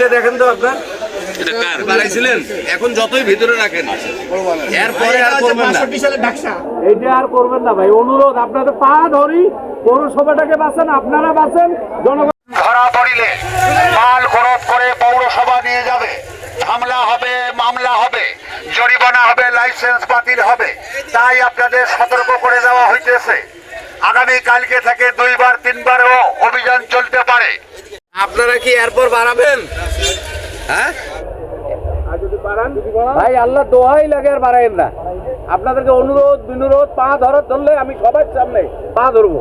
এইটা দেখেন তো আপনার। এটা কার? এখন যতই ভিতরে রাখেন। এরপরে আর করবেন না। এইটা আর করবেন না ভাই অনুরোধ আপনাদের পা ধরি পৌরসভাটাকে বাঁচান আপনারা বাঁচেন জনগণ ধরা পড়িলে মাল খরচ করে পৌরসভা নিয়ে যাবে। ঝামেলা হবে মামলা হবে জরিমানা হবে লাইসেন্স বাতিল হবে। তাই আপনাদের সতর্ক করে দেওয়া হইতেছে। আগামী কালকে থেকে দুইবার তিনবারও অভিযান চলতে পারে। আপনারা কি এরপর বাড়াবেন? হ্যাঁ? ভাই আল্লাহ দোহাই লাগে আর বাড়াইন না। আপনাদেরকে অনুরোধ বিনুরোধ পা ধরার ধরলে আমি সবার সামনে পা ধরবো।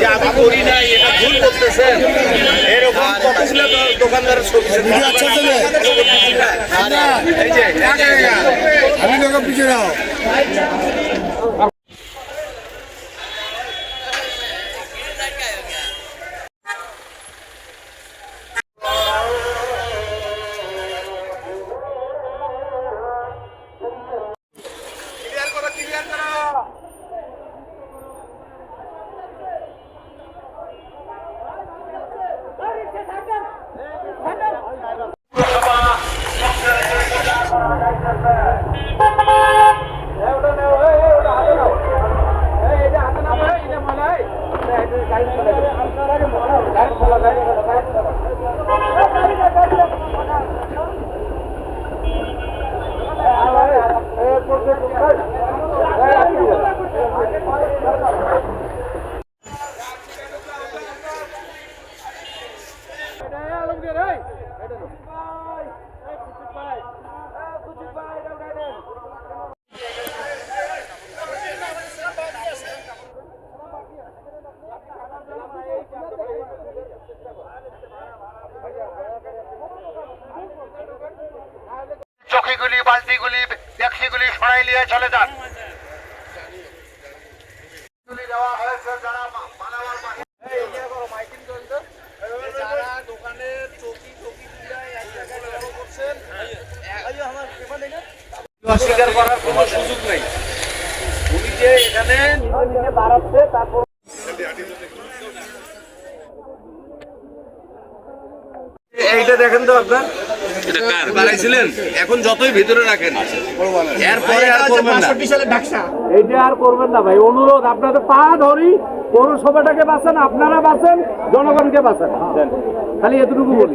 যে আমি করি নাই এটা ভুল করতেছেন। এরকম কতগুলো দোকানদারের ছবি এই যে আমি পিছিয়ে চকিগুলি বালতিগুলি ট্যাক্সিগুলি সরাই নিয়ে চলে যান। অস্বীকার করার কোনো সুযোগ নেই। উনি যে এখানে বাড়াচ্ছে তারপর এইটা দেখেন তো আপনার? বাড়াইছিলেন? এখন যতই ভিতরে রাখেন। এরপরে আর করবেন না। এইটা আর করবেন না ভাই। অনুরোধ আপনাদের পা ধরি পৌরসভাটাকে বাঁচান আপনারা বাঁচেন জনগণকে বাঁচান। খালি এতটুকু বলি।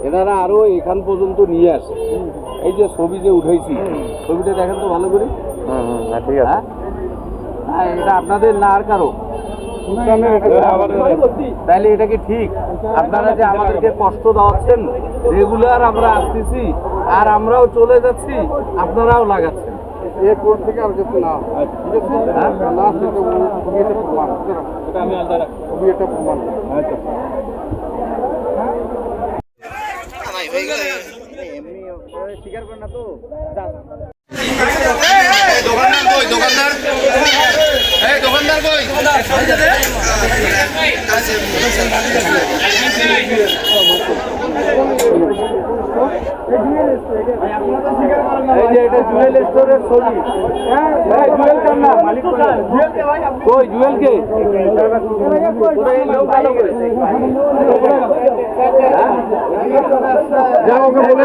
এনারা আরও এখান পর্যন্ত নিয়ে আসে এই যে ছবি যে উঠাইছি ছবিটা দেখেন তো ভালো করে ঠিক আছে হ্যাঁ এটা আপনাদের না আর কারও তাহলে এটা কি ঠিক আপনারা যে আমাদেরকে কষ্ট দেওয়াচ্ছেন রেগুলার আমরা আসতেছি আর আমরাও চলে যাচ্ছি আপনারাও লাগাচ্ছেন থেকে আর যেতে না ঠিক আছে না সেটা এটা প্রমাণ এটা আমি আলাদা ছবি এটা প্রমাণ দোকানদার কই দোকানদার। এই দোকানদার কই এই যে এটা জুয়েল স্টোরের ছবি। হ্যাঁ হ্যাঁ জুয়েল কার না? মালিক কই জুয়েল কে? করে। হ্যাঁ? যা ওকে বলে